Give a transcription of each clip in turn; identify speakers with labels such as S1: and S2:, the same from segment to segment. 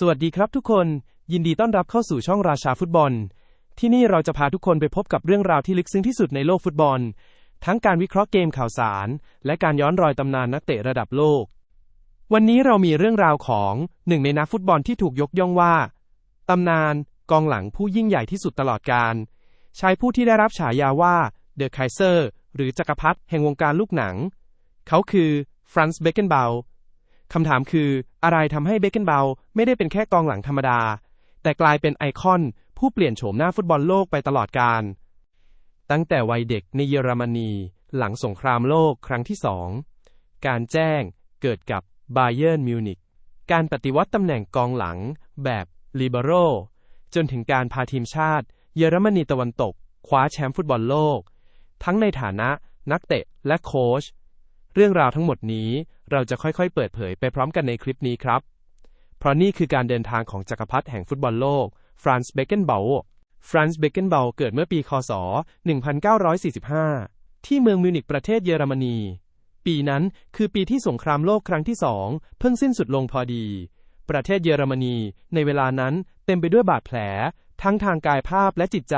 S1: สวัสดีครับทุกคน ยินดีต้อนรับเข้าสู่ช่องราชาฟุตบอล ที่นี่เราจะพาทุกคนไปพบกับเรื่องราวที่ลึกซึ้งที่สุดในโลกฟุตบอล ทั้งการวิเคราะห์เกมข่าวสาร และการย้อนรอยตำนานนักเตะระดับโลก วันนี้เรามีเรื่องราวของหนึ่งในนักฟุตบอลที่ถูกยกย่องว่าตำนาน กองหลังผู้ยิ่งใหญ่ที่สุดตลอดกาลชายผู้ที่ได้รับฉายาว่าเดอะไคเซอร์หรือจักรพรรดิแห่งวงการลูกหนัง เขาคือฟรานซ์เบเกนเบล คำถามคือ อะไรทำให้เบเกนเบลไม่ได้เป็นแค่กองหลังธรรมดา แต่กลายเป็นไอคอน ผู้เปลี่ยนโฉมหน้าฟุตบอลโลกไปตลอดกาลตั้งแต่วัยเด็กในเยอรมนี หลังสงครามโลกครั้งที่สองการแจ้งเกิดกับบาเยิร์นมิวนิกการปฏิวัติตำแหน่งกองหลังแบบลิเบโรจนถึงการพาทีมชาติ เยอรมนีตะวันตก คว้าแชมป์ฟุตบอลโลก ทั้งในฐานะนักเตะและโค้ชเรื่องราวทั้งหมดนี้ เราจะค่อยๆ เปิดเผยไปพร้อมกันในคลิปนี้ครับ เพราะนี่คือการเดินทางของจักรพรรดิแห่งฟุตบอลโลก ฟรานซ์เบเกนเบลฟรานซ์เบเกนเบลเกิดเมื่อปี คศ 1945 ที่เมืองมิวนิกประเทศเยอรมนี ปีนั้นคือปีที่สงครามโลกครั้งที่สองเพิ่งสิ้นสุดลงพอดี ประเทศเยอรมนี ในเวลานั้นเต็มไปด้วยบาดแผล ทั้งทางกายภาพและจิตใจ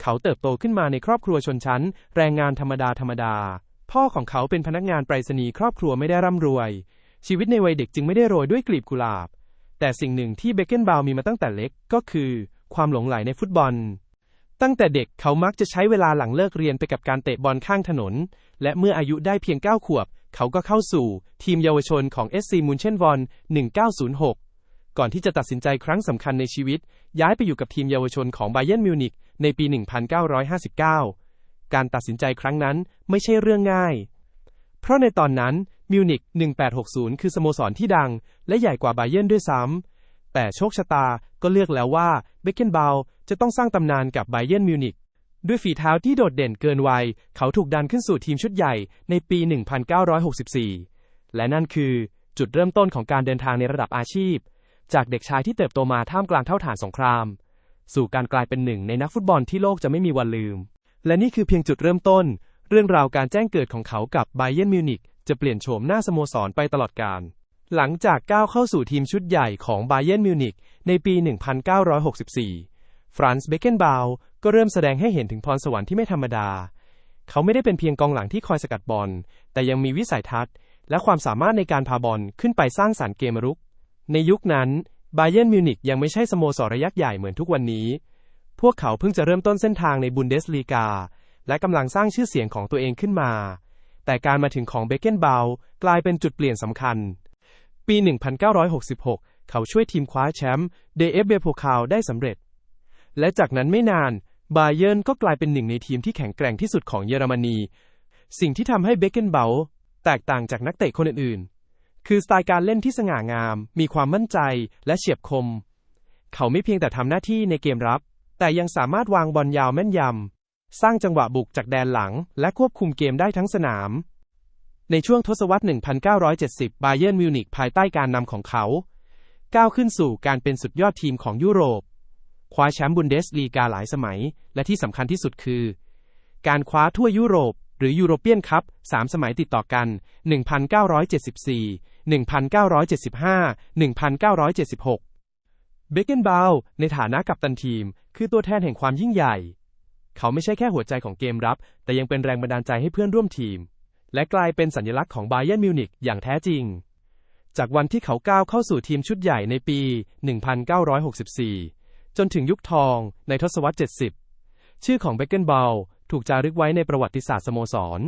S1: เขาเติบโตขึ้นมาในครอบครัวชนชั้น แรงงานธรรมดาธรรมดา พ่อของเขาเป็นพนักงานไปรษณีย์ครอบครัวไม่ได้ร่ำรวย ชีวิตในวัยเด็กจึงไม่ได้โรยด้วยกลีบกุหลาบ แต่สิ่งหนึ่งที่เบเกนบาวมีมาตั้งแต่เล็กก็คือ ความหลงใหลในฟุตบอล ตั้งแต่เด็กเขามักจะใช้เวลาหลังเลิกเรียนไปกับการเตะบอลข้างถนน และเมื่ออายุได้เพียง 9 ขวบ เขาก็เข้าสู่ ทีมเยาวชนของ SC มุนเชนวอน1906 ก่อนที่จะตัดสินใจครั้งสำคัญในชีวิต ย้ายไปอยู่กับทีมเยาวชนของไบเยนมิวนิกในปี 1959 การตัดสินใจครั้งนั้นไม่ใช่เรื่องง่าย เพราะในตอนนั้นมิวนิก1860 คือสโมสรที่ดัง และใหญ่กว่าไบเยนด้วยซ้ำ แต่โชคชะตาก็เลือกแล้วว่าเบคเกนบาลจะต้องสร้างตำนานกับไบเยนมิวนิกด้วยฝีเท้าที่โดดเด่นเกินวัย เขาถูกดันขึ้นสู่ทีมชุดใหญ่ในปี 1964 และนั่นคือจุดเริ่มต้นของการเดินทางในระดับอาชีพ จากเด็กชายที่เติบโตมาท่ามกลางเท่าฐานสงคราม สู่การกลายเป็นหนึ่งในนักฟุตบอลที่โลกจะไม่มีวันลืม และนี่คือเพียงจุดเริ่มต้น เรื่องราวการแจ้งเกิดของเขากับไบเยนมิวนิกจะเปลี่ยนโฉมหน้าสโมสรไปตลอดกาลหลังจากก้าวเข้าสู่ทีมชุดใหญ่ของไบเยนมิวนิกในปี 1964 ฟรานซ์เบเกนบาวก็เริ่มแสดงให้เห็นถึงพรสวรรค์ที่ไม่ธรรมดา เขาไม่ได้เป็นเพียงกองหลังที่คอยสกัดบอล แต่ยังมีวิสัยทัศน์ และความสามารถในการพาบอลขึ้นไปสร้างสารรค์เกมรุก ในยุคนั้นไบเยนมิวนิกยังไม่ใช่สโมสรยักษ์ใหญ่เหมือนทุกวันนี้ พวกเขาเพิ่งจะเริ่มต้นเส้นทางในบุนเดสลีกา และกำลังสร้างชื่อเสียงของตัวเองขึ้นมา แต่การมาถึงของเบเกนเบลกลายเป็นจุดเปลี่ยนสำคัญ ปี 1966 เขาช่วยทีมคว้าแชมป์เดเอฟเบโพคาวได้สำเร็จ และจากนั้นไม่นานบาเยิร์นก็กลายเป็นหนึ่งในทีมที่แข็งแกร่งที่สุดของเยอรมนี สิ่งที่ทำให้เบเกนเบลแตกต่างจากนักเตะคนอื่นๆ คือสไตล์การเล่นที่สง่างาม มีความมั่นใจและเฉียบคม เขาไม่เพียงแต่ทำหน้าที่ในเกมรับ แต่ยังสามารถวางบอลยาวแม่นยำ สร้างจังหวะบุกจากแดนหลัง และควบคุมเกมได้ทั้งสนาม ในช่วงทศวรรษ 1970 บาเยิร์นมิวนิกภายใต้การนำของเขา ก้าวขึ้นสู่การเป็นสุดยอดทีมของยุโรป คว้าแชมป์บุนเดสลีกาหลายสมัย และที่สำคัญที่สุดคือ การคว้าทั่วยุโรป หรือยูโรเปียนคัพ3สมัยติดต่อกัน 1974 1975 1976 เบเกนบาวในฐานะกัปตันทีม คือตัวแทนแห่งความยิ่งใหญ่ เขาไม่ใช่แค่หัวใจของเกมรับ แต่ยังเป็นแรงบันดาลใจให้เพื่อนร่วมทีม และกลายเป็นสัญลักษณ์ของไบเยนมิวนิกอย่างแท้จริง จากวันที่เขาก้าวเข้าสู่ทีมชุดใหญ่ในปี 1964 จนถึงยุคทองในทศวรรษ 70 ชื่อของเบเกนบอลถูกจารึกไว้ในประวัติศาสตร์สโมสร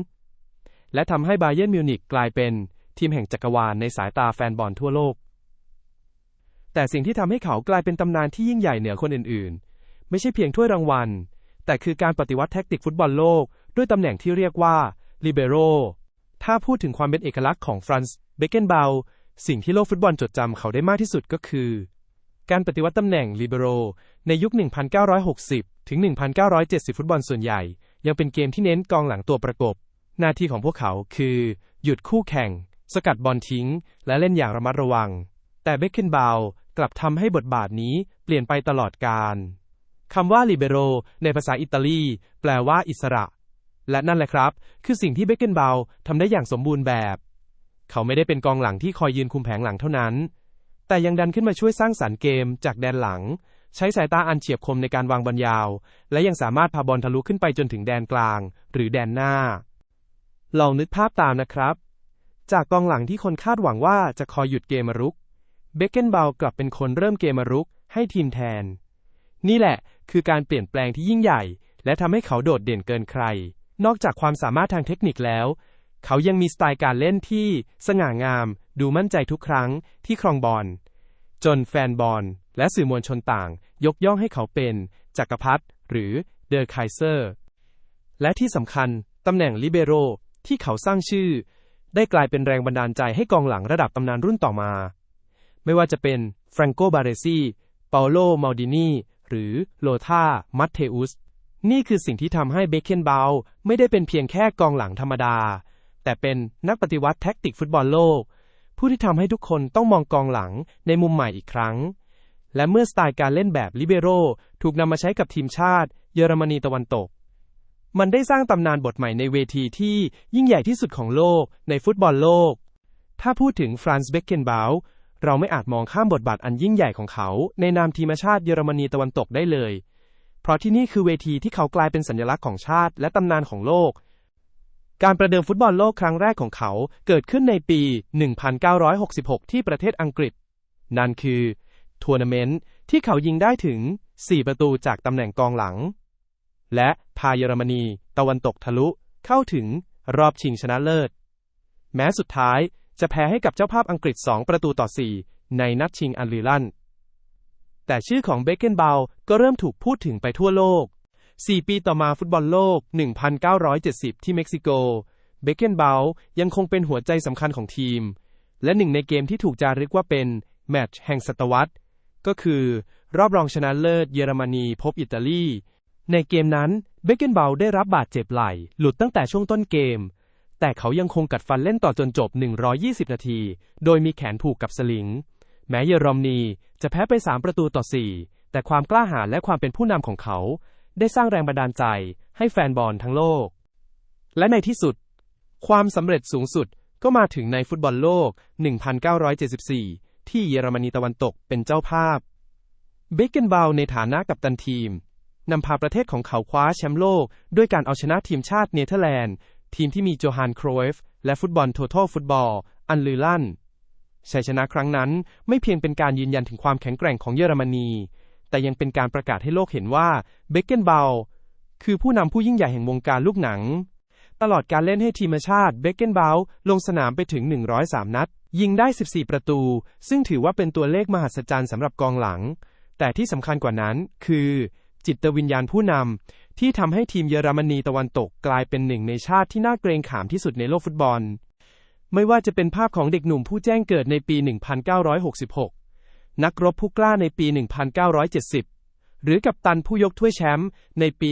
S1: และทำให้ไบเยนมิวนิกกลายเป็นทีมแห่งจักรวาลในสายตาแฟนบอลทั่วโลก แต่สิ่งที่ทำให้เขากลายเป็นตำนานที่ยิ่งใหญ่เหนือคนอื่นๆ ไม่ใช่เพียงถ้วยรางวัล แต่คือการปฏิวัติแท็กติกฟุตบอลโลก ด้วยตำแหน่งที่เรียกว่าลิเบโรถ้าพูดถึงความเป็นเอกลักษณ์ของฟรานซ์เบเกนเบลสิ่งที่โลกฟุตบอลจดจำเขาได้มากที่สุดก็คือ การปฏิวัติตำแหน่งลิเบโรในยุค 1960 ถึง 1970 ฟุตบอลส่วนใหญ่ ยังเป็นเกมที่เน้นกองหลังตัวประกบ หน้าที่ของพวกเขาคือ หยุดคู่แข่ง สกัดบอลทิ้ง และเล่นอย่างระมัดระวัง แต่เบคเคนบาล กลับทำให้บทบาทนี้เปลี่ยนไปตลอดกาลคำว่า libero ในภาษาอิตาลี แปลว่าอิสระ และนั่นแหละครับ คือสิ่งที่เบคเกนเบลทำได้อย่างสมบูรณ์แบบ เขาไม่ได้เป็นกองหลังที่คอยยืนคุมแผงหลังเท่านั้น แต่ยังดันขึ้นมาช่วยสร้างสรรค์เกมจากแดนหลัง ใช้สายตาอันเฉียบคมในการวางบอลยาว และยังสามารถพาบอลทะลุขึ้นไปจนถึงแดนกลาง หรือแดนหน้า ลองนึกภาพตามนะครับ จากกองหลังที่คนคาดหวังว่าจะคอยหยุดเกมรุก เบคเกนเบลกลับเป็นคนเริ่มเกมรุกให้ทีมแทน นี่แหละคือการเปลี่ยนแปลงที่ยิ่งใหญ่ และทำให้เขาโดดเด่นเกินใคร นอกจากความสามารถทางเทคนิคแล้ว เขายังมีสไตล์การเล่นที่สง่างาม ดูมั่นใจทุกครั้งที่ครองบอล จนแฟนบอลและสื่อมวลชนต่าง ยกย่องให้เขาเป็นจักรพรรดิหรือเดอ k ไคเซอร์ และที่สำคัญตำแหน่งลิเบโรที่เขาสร้างชื่อ ได้กลายเป็นแรงบันดาลใจให้กองหลังระดับตำนานรุ่นต่อมา ไม่ว่าจะเป็นแฟรานโกบาเรซีเปาโลมาดินีหรือโลธามัตเทอุส นี่คือสิ่งที่ทำให้เบคเคนเบลไม่ได้เป็นเพียงแค่กองหลังธรรมดา แต่เป็นนักปฏิวัติแท็กติกฟุตบอลโลก ผู้ที่ทำให้ทุกคนต้องมองกองหลังในมุมใหม่อีกครั้ง และเมื่อสไตล์การเล่นแบบลิเบโรถูกนำมาใช้กับทีมชาติ เยอรมนีตะวันตก มันได้สร้างตำนานบทใหม่ในเวทีที่ยิ่งใหญ่ที่สุดของโลกในฟุตบอลโลก ถ้าพูดถึงฟรานซ์เบคเคนเบล เราไม่อาจมองข้ามบทบาทอันยิ่งใหญ่ของเขา ในนามทีมชาติเยอรมนีตะวันตกได้เลย เพราะที่นี่คือเวทีที่เขากลายเป็นสัญลักษณ์ของชาติ และตำนานของโลก การประเดิมฟุตบอลโลกครั้งแรกของเขาเกิดขึ้นในปี 1966 ที่ประเทศอังกฤษ นั่นคือทัวร์นาเมนต์ที่เขายิงได้ถึง 4 ประตูจากตำแหน่งกองหลัง และพาเยอรมนี ตะวันตกทะลุเข้าถึงรอบชิงชนะเลิศ แม้สุดท้าย จะแพ้ให้กับเจ้าภาพอังกฤษ 2 ประตูต่อ 4 ในนัดชิงอันลีลัน แต่ชื่อของเบคเกนเบลก็เริ่มถูกพูดถึงไปทั่วโลก 4 ปีต่อมาฟุตบอลโลก 1970 ที่เม็กซิโก เบคเกนเบลยังคงเป็นหัวใจสำคัญของทีม และหนึ่งในเกมที่ถูกจารึกว่าเป็นแมตช์แห่งศตวรรษ ก็คือ รอบรองชนะเลิศเยอรมนีพบอิตาลี ในเกมนั้นเบคเกนเบลได้รับบาดเจ็บไหล่ หลุดตั้งแต่ช่วงต้นเกม แต่เขายังคงกัดฟันเล่นต่อจนจบ 120 นาที โดยมีแขนผูกกับสลิง แม้เยอรมนีจะแพ้ไป 3 ประตูต่อ 4 แต่ความกล้าหาญและความเป็นผู้นำของเขา ได้สร้างแรงบันดาลใจให้แฟนบอลทั้งโลก และในที่สุด ความสำเร็จสูงสุดก็มาถึงในฟุตบอลโลก 1974 ที่เยอรมนีตะวันตกเป็นเจ้าภาพ เบคเกนบาลในฐานะกัปตันทีมนำพาประเทศของเขาคว้าแชมป์โลก ด้วยการเอาชนะทีมชาติเนเธอร์แลนด์ ทีมที่มีโจฮันโครเอฟและฟุตบอลโททอลฟุตบอล อันลือลั่นชัยชนะครั้งนั้นไม่เพียงเป็นการยืนยันถึงความแข็งแกร่งของเยอรมนี แต่ยังเป็นการประกาศให้โลกเห็นว่าเบคเกนเบลคือผู้นำผู้ยิ่งใหญ่แห่งวงการลูกหนัง ตลอดการเล่นให้ทีมชาติเบคเกนเบลลงสนามไปถึง 103 นัด ยิงได้ 14 ประตู ซึ่งถือว่าเป็นตัวเลขมหัศจรรย์สำหรับกองหลัง แต่ที่สำคัญกว่านั้นคือ จิตวิญญาณผู้นำ ที่ทำให้ทีมเยอรมนีตะวันตกกลายเป็นหนึ่งในชาติที่น่าเกรงขามที่สุดในโลกฟุตบอล ไม่ว่าจะเป็นภาพของเด็กหนุ่มผู้แจ้งเกิดในปี 1966 นักรบผู้กล้าในปี 1970 หรือกัปตันผู้ยกถ้วยแชมป์ในปี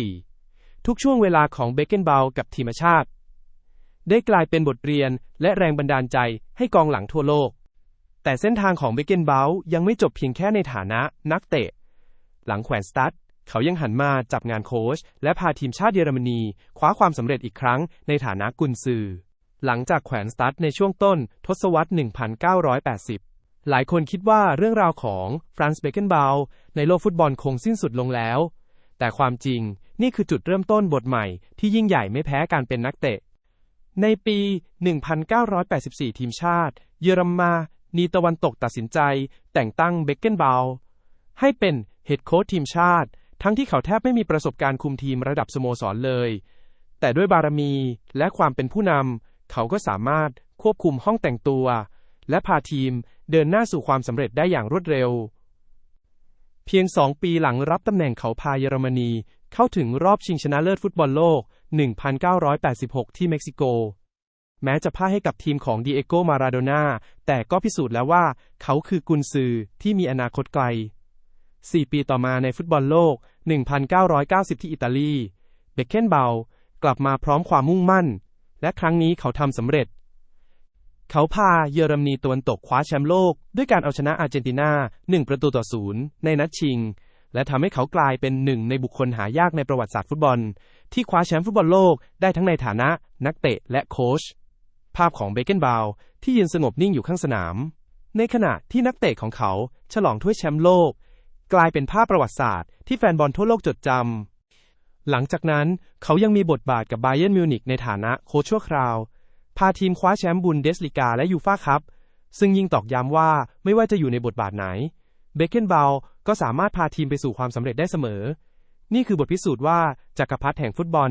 S1: 1974 ทุกช่วงเวลาของเบเกนเบลกับทีมชาติ ได้กลายเป็นบทเรียนและแรงบันดาลใจให้กองหลังทั่วโลก แต่เส้นทางของเบเกนเบลยังไม่จบเพียงแค่ในฐานะนักเตะ หลังแขวนสตั๊ด เขายังหันมาจับงานโค้ชและพาทีมชาติเยอรมนี คว้าความสำเร็จอีกครั้งในฐานะกุนซือ หลังจากแขวนสตั๊ดในช่วงต้นทศวรรษ 1980 หลายคนคิดว่าเรื่องราวของฟรานซ์เบเกนบาลในโลกฟุตบอลคงสิ้นสุดลงแล้ว แต่ความจริงนี่คือจุดเริ่มต้นบทใหม่ที่ยิ่งใหญ่ไม่แพ้การเป็นนักเตะ ในปี 1984 ทีมชาติ เยอรมานีตะวันตกตัดสินใจ แต่งตั้งเบเกนบาลให้เป็นเฮดโค้ชทีมชาติ ทั้งที่เขาแทบไม่มีประสบการณ์คุมทีมระดับสโมสรเลย แต่ด้วยบารมีและความเป็นผู้นำเขาก็สามารถควบคุมห้องแต่งตัว และพาทีมเดินหน้าสู่ความสำเร็จได้อย่างรวดเร็ว เพียงสองปีหลังรับตำแหน่งเขาพาเยอรมนีเข้าถึงรอบชิงชนะเลิศฟุตบอลโลก 1986 ที่เม็กซิโก แม้จะพ่ายให้กับทีมของดีเอโก มาราโดนาแต่ก็พิสูจน์แล้วว่า เขาคือกุนซือที่มีอนาคตไกล 4 ปีต่อมาในฟุตบอลโลก 1990 ที่อิตาลี เบคเคนเบลกลับมาพร้อมความมุ่งมั่น และครั้งนี้เขาทำสำเร็จ เขาพาเยอรมนีตะวันตกคว้าแชมป์โลก ด้วยการเอาชนะอาร์เจนตินา 1 ประตูต่อศูนย์ในนัดชิง และทำให้เขากลายเป็นหนึ่งในบุคคลหายากในประวัติศาสตร์ฟุตบอล ที่คว้าแชมป์ฟุตบอลโลกได้ทั้งในฐานะนักเตะและโค้ชภาพของเบเกนบาลที่ยืนสงบนิ่งอยู่ข้างสนาม ในขณะที่นักเตะของเขาฉลองถ้วยแชมป์โลก กลายเป็นภาพประวัติศาสตร์ที่แฟนบอลทั่วโลกจดจำ หลังจากนั้นเขายังมีบทบาทกับไบเย r ร์มิวนิกในฐานะโค้ชชั่วคราว พาทีมคว้าแชมป์บุนเดสลิกาและยูฟ่าคัพ ซึ่งยิ่งตอกย้ำว่าไม่ว่าจะอยู่ในบทบาทไหน เบคเกนบาลก็สามารถพาทีมไปสู่ความสำเร็จได้เสมอ นี่คือบทพิสูจน์ว่าจักรพรรดิแห่งฟุตบอล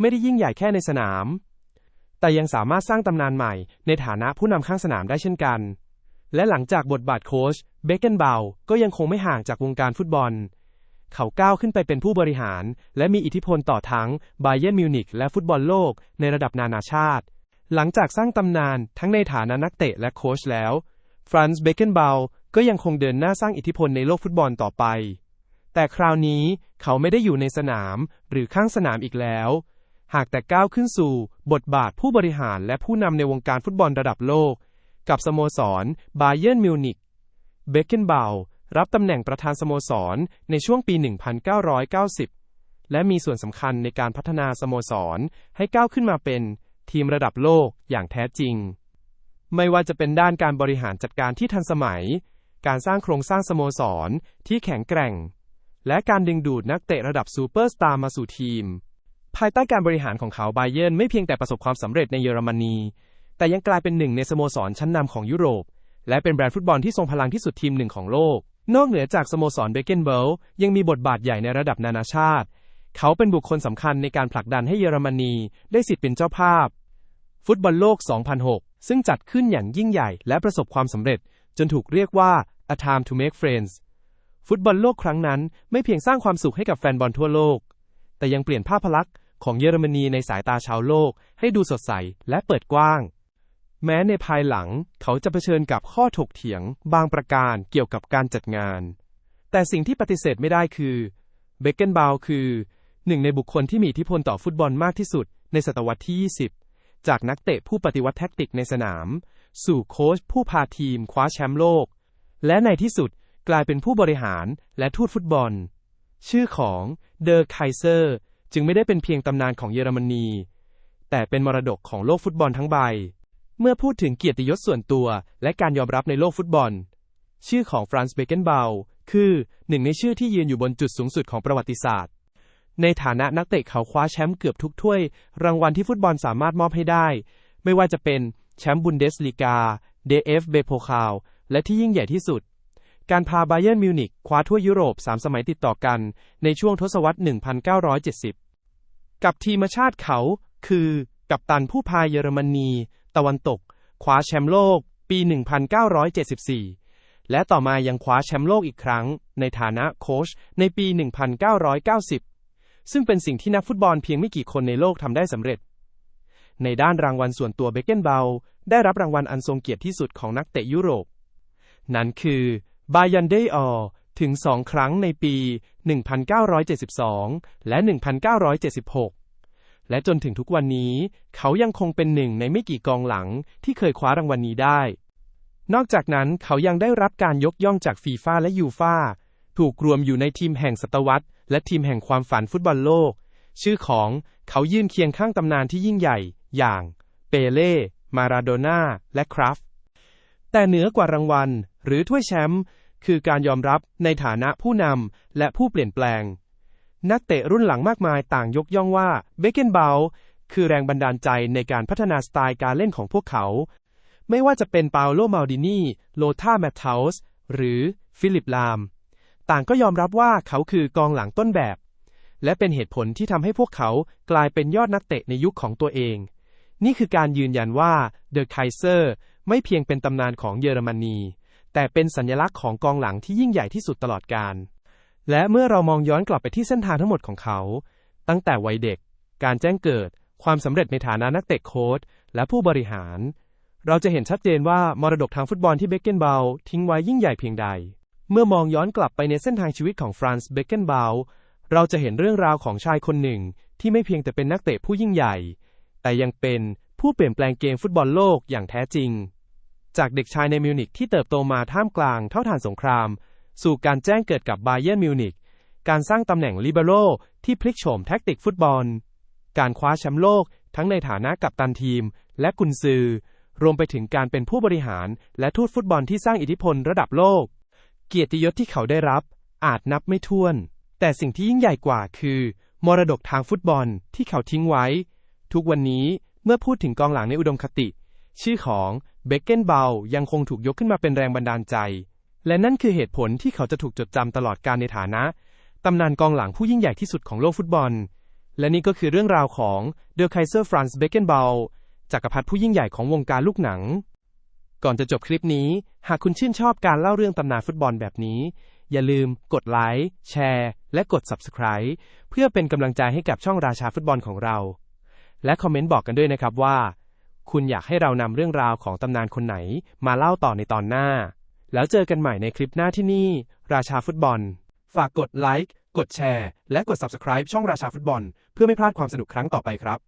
S1: ไม่ได้ยิ่งใหญ่แค่ในสนาม แต่ยังสามารถสร้างตำนานใหม่ในฐานะผู้นำข้างสนามได้เช่นกัน และหลังจากบทบาทโค้ช เบคเกนบาลก็ยังคงไม่ห่างจากวงการฟุตบอล เขาก้าวขึ้นไปเป็นผู้บริหาร และมีอิทธิพลต่อทั้งไบเย r ร์มิวนิกและฟุตบอลโลกในระดับนานาชาติ หลังจากสร้างตำนานทั้งในฐานะนักเตะและโค้ชแล้ว ฟรานซ์เบคเกนบาลก็ยังคงเดินหน้าสร้างอิทธิพลในโลกฟุตบอลต่อไป แต่คราวนี้เขาไม่ได้อยู่ในสนามหรือข้างสนามอีกแล้ว หากแต่ก้าวขึ้นสู่บทบาทผู้บริหารและผู้นำในวงการฟุตบอลระดับโลก กับสโมสรไบเย r ร์มิวนิก เบคเกนบาลรับตำแหน่งประธานสโมสรในช่วงปี 1990 และมีส่วนสำคัญในการพัฒนาสโมสรให้ก้าวขึ้นมาเป็นทีมระดับโลกอย่างแท้จริง ไม่ว่าจะเป็นด้านการบริหารจัดการที่ทันสมัย การสร้างโครงสร้างสโมสรที่แข็งแกร่ง และการดึงดูดนักเตะระดับซูเปอร์สตาร์มาสู่ทีม ภายใต้การบริหารของเขาไบเย r ร์ไม่เพียงแต่ประสบความสำเร็จในเยอรมนี แต่ยังกลายเป็นหนึ่งในสโมสรชั้นนำของยุโรป และเป็นแบรนด์ฟุตบอลที่ทรงพลังที่สุดทีมหนึ่งของโลก นอกเหนือจากสโมสรเบเกนเบิลยังมีบทบาทใหญ่ในระดับนานาชาติ เขาเป็นบุคคลสำคัญในการผลักดันให้เยอรมนี ได้สิทธิ์เป็นเจ้าภาพ ฟุตบอลโลก 2006 ซึ่งจัดขึ้นอย่างยิ่งใหญ่และประสบความสำเร็จ จนถูกเรียกว่า a time to make friends ฟุตบอลโลกครั้งนั้นไม่เพียงสร้างความสุขให้กับแฟนบอลทั่วโลก แต่ยังเปลี่ยนภาพลักษณ์ของเยอรมนีในสายตาชาวโลกให้ดูสดใสและเปิดกว้าง แม้ในภายหลังเขาจะเผชิญกับข้อถกเถียงบางประการเกี่ยวกับการจัดงาน แต่สิ่งที่ปฏิเสธไม่ได้คือเบเกนบาลคือหนึ่งในบุคคลที่มีอิทธิพลต่อฟุตบอลมากที่สุดในศตวรรษที่ 20 จากนักเตะผู้ปฏิวัติแท็กติกในสนาม สู่โค้ชผู้พาทีมคว้าแชมป์โลก และในที่สุดกลายเป็นผู้บริหารและทูตฟุตบอล ชื่อของเดอร์ไคเซอร์จึงไม่ได้เป็นเพียงตำนานของเยอรมนี แต่เป็นมรดกของโลกฟุตบอลทั้งใบ เมื่อพูดถึงเกียรติยศส่วนตัวและการยอมรับในโลกฟุตบอล ชื่อของฟรานซ์เบเกนเบลคือหนึ่งในชื่อที่ยืนอยู่บนจุดสูงสุดของประวัติศาสตร์ ในฐานะนักเตะเขาคว้าแชมป์เกือบทุกถ้วย รางวัลที่ฟุตบอลสามารถมอบให้ได้ ไม่ว่าจะเป็นแชมป์บุนเดสลีกา DFB โพคาลและที่ยิ่งใหญ่ที่สุด การพาไบเย r ร์มิวนิกคว้าทั่วยุโรป 3 สมัยติดต่อกัน ในช่วงทศวรรษ 1970 กับทีมชาติเขาคือกัปตันผู้พาเยอรมนี ตะวันตก คว้าแชมป์โลก ปี 1974 และต่อมายังคว้าแชมป์โลกอีกครั้ง ในฐานะโค้ชในปี 1990 ซึ่งเป็นสิ่งที่นักฟุตบอลเพียงไม่กี่คนในโลกทำได้สำเร็จ ในด้านรางวัลส่วนตัวเบเกนเบาลได้รับรางวัลอันทรงเกียรติที่สุดของนักเตะยุโรป นั่นคือบายันเดออถึงสองครั้งในปี 1972 และ 1976 และจนถึงทุกวันนี้ เขายังคงเป็นหนึ่งในไม่กี่กองหลังที่เคยคว้ารางวัลนนี้ได้ นอกจากนั้นเขายังได้รับการยกย่องจากฟีฟ่าและยูฟ่าถูกรวมอยู่ในทีมแห่งศตวรรษ และทีมแห่งความฝันฟุตบอลโลก ชื่อของเขายืนเคียงข้างตำนานที่ยิ่งใหญ่ อย่าง เปเล่ มาราโดน่า และคราฟแต่เหนือกว่ารางวัล หรือถ้วยแชมป์ คือการยอมรับในฐานะผู้นำและผู้เปลี่ยนแปลง นักเตะรุ่นหลังมากมายต่างยกย่องว่าเบเกนเบลคือแรงบันดาลใจในการพัฒนาสไตล์การเล่นของพวกเขา ไม่ว่าจะเป็นปาโลมาลดินีโลธาแมตเทาส์หรือฟิลิปลาม ต่างก็ยอมรับว่าเขาคือกองหลังต้นแบบ และเป็นเหตุผลที่ทำให้พวกเขากลายเป็นยอดนักเตะในยุคของตัวเอง นี่คือการยืนยันว่าเดอะไคเซอร์ไม่เพียงเป็นตำนานของเยอรมนี แต่เป็นสัญลักษณ์ของกองหลังที่ยิ่งใหญ่ที่สุดตลอดกาล และเมื่อเรามองย้อนกลับไปที่เส้นทางทั้งหมดของเขา ตั้งแต่วัยเด็ก การแจ้งเกิด ความสำเร็จในฐานะนักเตะโค้ชและผู้บริหาร เราจะเห็นชัดเจนว่ามรดกทางฟุตบอลที่เบคเกนเบาลทิ้งไว้ยิ่งใหญ่เพียงใด เมื่อมองย้อนกลับไปในเส้นทางชีวิตของฟรานซ์เบคเกนเบาลเราจะเห็นเรื่องราวของชายคนหนึ่ง ที่ไม่เพียงแต่เป็นนักเตะผู้ยิ่งใหญ่ แต่ยังเป็นผู้เปลี่ยนแปลงเกมฟุตบอลโลกอย่างแท้จริง จากเด็กชายในมิวนิกที่เติบโตมาท่ามกลางเท่าทานสงคราม สู่การแจ้งเกิดกับไบเย r ร์มิวนิกการสร้างตำแหน่งลิเบโรที่พลิกโฉมแท็กติกฟุตบอล การคว้าแชมป์โลกทั้งในฐานะกัปตันทีม และกุนซือ รวมไปถึงการเป็นผู้บริหาร และทูตฟุตบอลที่สร้างอิทธิพลระดับโลก เกียรติยศที่เขาได้รับ อาจนับไม่ถ้วน แต่สิ่งที่ยิ่งใหญ่กว่าคือ มรดกทางฟุตบอลที่เขาทิ้งไว้ ทุกวันนี้เมื่อพูดถึงกองหลังในอุดมคติ ชื่อของเบคเกนเบลยังคงถูกยกขึ้นมาเป็นแรงบันดาลใจ และนั่นคือเหตุผลที่เขาจะถูกจดจำตลอดการในฐานะ ตำนานกองหลังผู้ยิ่งใหญ่ที่สุดของโลกฟุตบอล และนี่ก็คือเรื่องราวของเดลไคเซอร์ฟรานซ์เบเกนเบลจักรพรรดิผู้ยิ่งใหญ่ของวงการลูกหนัง ก่อนจะจบคลิปนี้ หากคุณชื่นชอบการเล่าเรื่องตำนานฟุตบอลแบบนี้ อย่าลืมกดไลค์แชร์ และกด Subscribe เพื่อเป็นกำลังใจให้กับช่องราชาฟุตบอลของเรา และคอมเมนต์บอกกันด้วยนะครับว่า คุณอยากให้เรานำเรื่องราวของตำนานคนไหนมาเล่าต่อในตอนหน้า แล้วเจอกันใหม่ในคลิปหน้าที่นี่ ราชาฟุตบอล ฝากกดไลค์ กดแชร์ และกด Subscribe ช่องราชาฟุตบอล เพื่อไม่พลาดความสนุกครั้งต่อไปครับ